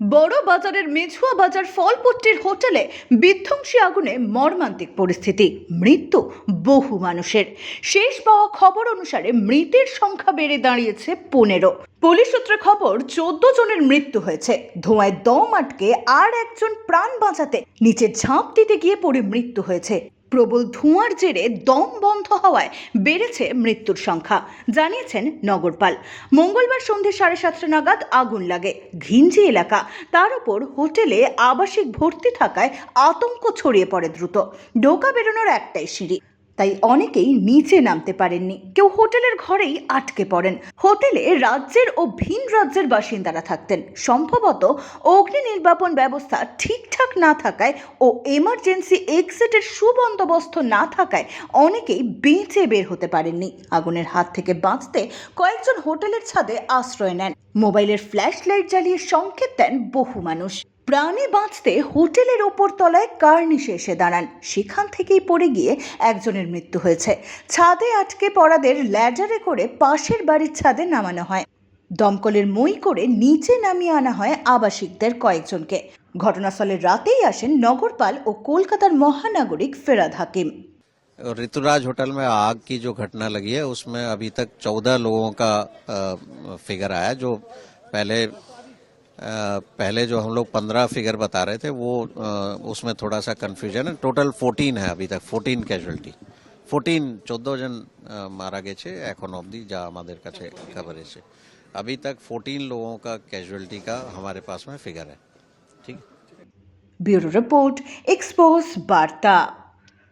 বড় বাজারের মেঝুয়া বাজার ফলপট্টির হোটেলে বিধ্বংসী আগুনে মর্মান্তিক পরিস্থিতি, মৃত্যু বহু মানুষের। শেষ পাওয়া খবর অনুসারে মৃতের সংখ্যা বেড়ে দাঁড়িয়েছে পনেরো। পুলিশ সূত্রে খবর, চোদ্দ জনের মৃত্যু হয়েছে। ধোঁয়ায় দম আটকে আর একজন প্রাণ বাঁচাতে নিচে ঝাঁপ দিতে গিয়ে পড়ে মৃত্যু হয়েছে। প্রবল ধোঁয়ার জেরে দম বন্ধ হওয়ায় বেড়েছে মৃত্যুর সংখ্যা, জানিয়েছেন নগরপাল। মঙ্গলবার সন্ধ্যে সাড়ে সাতটা নাগাদ আগুন লাগে। ঘিঞ্জি এলাকা, তার উপর হোটেলে আবাসিক ভর্তি থাকায় আতঙ্ক ছড়িয়ে পড়ে দ্রুত। ডোকা বেরোনোর একটাই সিঁড়ি। তাই অনেকেই নিচে নামতে পারেননি। কেউ হোটেলের ঘরেই আটকে পড়েন। হোটেলে রাজ্যের ও ভিন রাজ্যের বাসিন্দারা থাকতেন। সম্ভবত অগ্নি নির্বাপন ব্যবস্থা ঠিকঠাক না থাকায় ও এমার্জেন্সি এক্সিটের সুবন্দোবস্ত না থাকায় অনেকেই বেঁচে বের হতে পারেননি। আগুনের হাত থেকে বাঁচতে কয়েকজন হোটেলের ছাদে আশ্রয় নেন। মোবাইলের ফ্ল্যাশ লাইট জ্বালিয়ে সংকেত দেন বহু মানুষ। প্রাণে বাঁচতে হোটেলের ওপর তলায় কার্নিশে এসে দাঁড়ান সেখান থেকেই পড়ে গিয়ে একজনের মৃত্যু হয়েছে ছাদে আটকে পড়াদের ল্যাডারে করে পাশের বাড়ির ছাদে নামানো হয় দমকলের মই করে নিচে নামিয়ে আনা হয় আবাসিকদের কয়েকজনকে ঘটনাস্থলে রাতেই আসেন নগরপাল ও কলকাতার মহানাগরিক ফেরাদ হাকিম और ऋतुराज होटल में आग की जो घटना लगी है उसमें अभी तक चौदह लोगों का अ, फिगर आया जो पहले अ, पहले जो हम लोग पंद्रह फिगर बता रहे थे वो अ, उसमें थोड़ा सा कंफ्यूजन है टोटल फोर्टीन है अभी तक फोर्टीन ক্যাজুয়ালিটি ফোরটিন চোদ্দ জন আহ, মারা গেছে এখন অবধি যা আমাদের কাছে খবর এসে अभी तक फोर्टीन लोगों का कैजुअलिटी का हमारे पास में फिगर है ठीक है ব্যুরো রিপোর্ট এক্সপোজ বার্তা